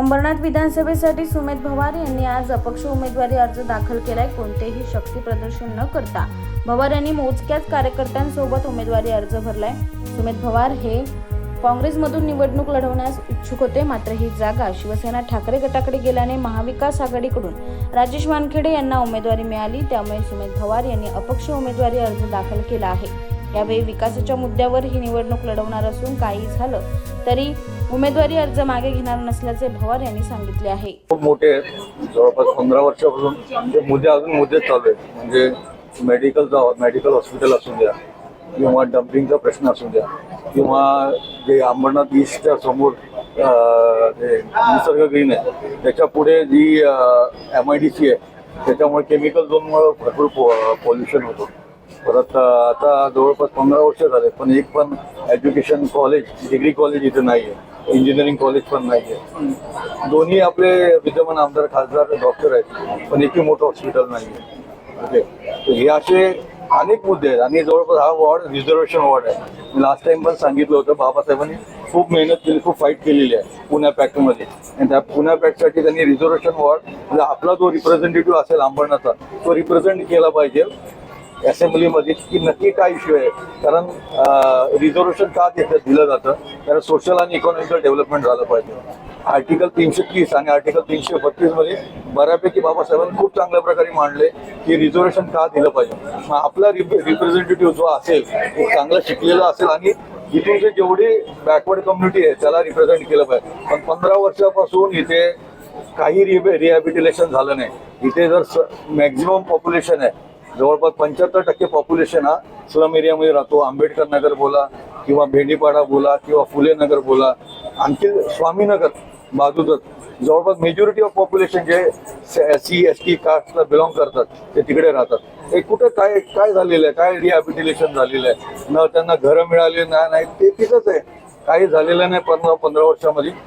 अंबरनाथ विधानसभेसाठी सुमेध भवार यांनी आज अपक्ष उमेदवारी अर्ज दाखल केलाय कोणतेही शक्ती प्रदर्शन न करता. भवार यांनी मोजक्याच कार्यकर्त्यांसोबत उमेदवारी अर्ज भरलाय. सुमेध भवार हे काँग्रेसमधून निवडणूक लढवण्यास इच्छुक होते मात्र ही जागा शिवसेना ठाकरे गटाकडे गेल्याने महाविकास आघाडीकडून राजेश वानखेडे यांना उमेदवारी मिळाली त्यामुळे सुमेध भवार यांनी अपक्ष उमेदवारी अर्ज दाखल केला आहे. यावेळी विकासाच्या मुद्द्यावर ही निवडणूक लढवणार असून काही झालं तरी उमेदवारी अर्ज मागे घेणार नसल्याचे भवार यांनी सांगितले आहे. खूप मोठे आहेत जवळपास पंधरा वर्षापासून ते मुद्दे अजून मुद्दे चालू आहेत म्हणजे मेडिकलचा मेडिकल हॉस्पिटल असू द्या किंवा डम्पिंगचा प्रश्न असू द्या किंवा जे अंबरनाथ ईस्टच्या समोर जे निसर्ग ग्रीन आहे त्याच्या पुढे G M I D C आहे त्याच्यामुळे केमिकल झोनमुळे भरपूर पॉल्युशन होतं. परत आता जवळपास पंधरा वर्ष झाले पण एक पण एज्युकेशन कॉलेज डिग्री कॉलेज इथे नाही आहे इंजिनिअरिंग कॉलेज पण नाही आहे दोन्ही आपले विद्यमान आमदार खासदार डॉक्टर आहेत पण एकही मोठं हॉस्पिटल नाही आहे ओके? तर हे असे अनेक मुद्दे आहेत आणि जवळपास हा वॉर्ड रिझर्वेशन वॉर्ड आहे. मी लास्ट टाइम पण सांगितलं होतं बाबासाहेबांनी खूप मेहनत केली खूप फाईट केलेली आहे पुण्या पॅक्टमध्ये आणि त्या पुण्या पॅक्टसाठी त्यांनी रिझर्वेशन वॉर्ड म्हणजे आपला जो रिप्रेझेंटेटिव्ह असेल अंबरनाथचा तो रिप्रेझेंट केला पाहिजे. असेंब्लीमध्ये की नक्की काय इश्यू आहे? कारण रिझर्वेशन का देत दिलं जातं? कारण सोशल आणि इकॉनॉमिकल डेव्हलपमेंट झालं पाहिजे. आर्टिकल तीनशे तीस आणि आर्टिकल तीनशे बत्तीसमध्ये बऱ्यापैकी बाबासाहेबांनी खूप चांगल्या प्रकारे मांडले की रिझर्वेशन का दिलं पाहिजे. मग आपला रिप्रेझेंटेटिव्ह जो असेल तो चांगला शिकलेला असेल आणि इथूनचे जेवढी बॅकवर्ड कम्युनिटी आहे त्याला रिप्रेझेंट केलं पाहिजे. पण पंधरा वर्षापासून इथे काही रिहॅबिलिटेशन झालं नाही. इथे जर मॅक्झिमम पॉप्युलेशन आहे जवळपास पंच्याहत्तर टक्के पॉप्युलेशन हा स्लम एरियामध्ये राहतो. आंबेडकर नगर बोला किंवा भेंडीपाडा बोला किंवा फुले नगर बोला. आणखी स्वामीनगर बाजूतच. जवळपास मेजॉरिटी ऑफ पॉप्युलेशन जे सी एस टी कास्टला बिलॉंग करतात ते तिकडे राहतात. हे कुठं काय काय झालेलं आहे? काय रिहॅबिलिटेशन झालेलं आहे? न त्यांना घरं मिळाली नाही नाही ते तिथंच आहे. काही झालेलं नाही पंधरा पंधरा वर्षामध्ये.